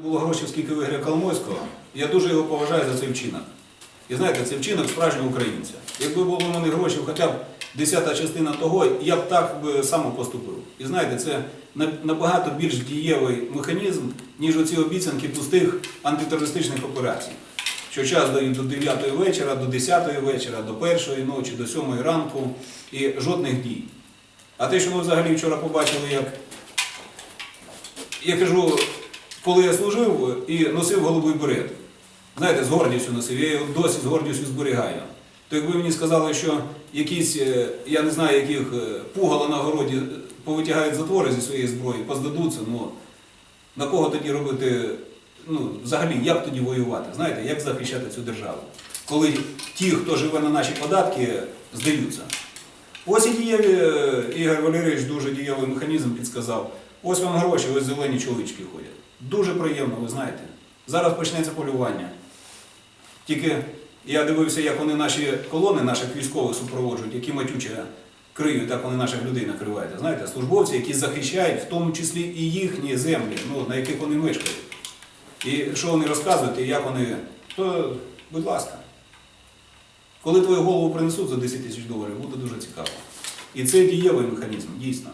Було грошей, скільки виграє Коломойського, я дуже його поважаю за цей вчинок. І знаєте, це вчинок справжнього українця. Якби було в мене грошей хоча б десята частина того, я б так би само поступив. І знаєте, це набагато більш дієвий механізм, ніж оці обіцянки пустих антитерористичних операцій. Що час дають до 9 вечора, до 10 вечора, до 1 ночі, до 7 ранку і жодних дій. А те, що ви взагалі вчора побачили, як я кажу, коли я служив і носив голубий берет, знаєте, з гордістю носив, я його досі з гордістю зберігаю. То якби мені сказали, що якісь, е, я не знаю, яких е, пугало на городі е, повитягають затвори зі своєї зброї, поздадуться, ну на кого тоді робити, ну, взагалі, як тоді воювати? Знаєте, як захищати цю державу? Коли ті, хто живе на наші податки, здаються. Ось і дієві, Ігор Валерійович дуже дієвий механізм підсказав. Ось вам гроші, ось зелені чоловічки ходять. Дуже приємно, ви знаєте. Зараз почнеться полювання. Тільки я дивився, як вони наші колони, наших військових супроводжують, які матюче криють, так вони наших людей накривають. Знаєте, службовці, які захищають в тому числі і їхні землі, ну, на яких вони мешкають. І що вони розказують, і як вони, то, будь ласка. Коли твою голову принесуть за 10 тисяч доларів, буде дуже цікаво. І це дієвий механізм, дійсно.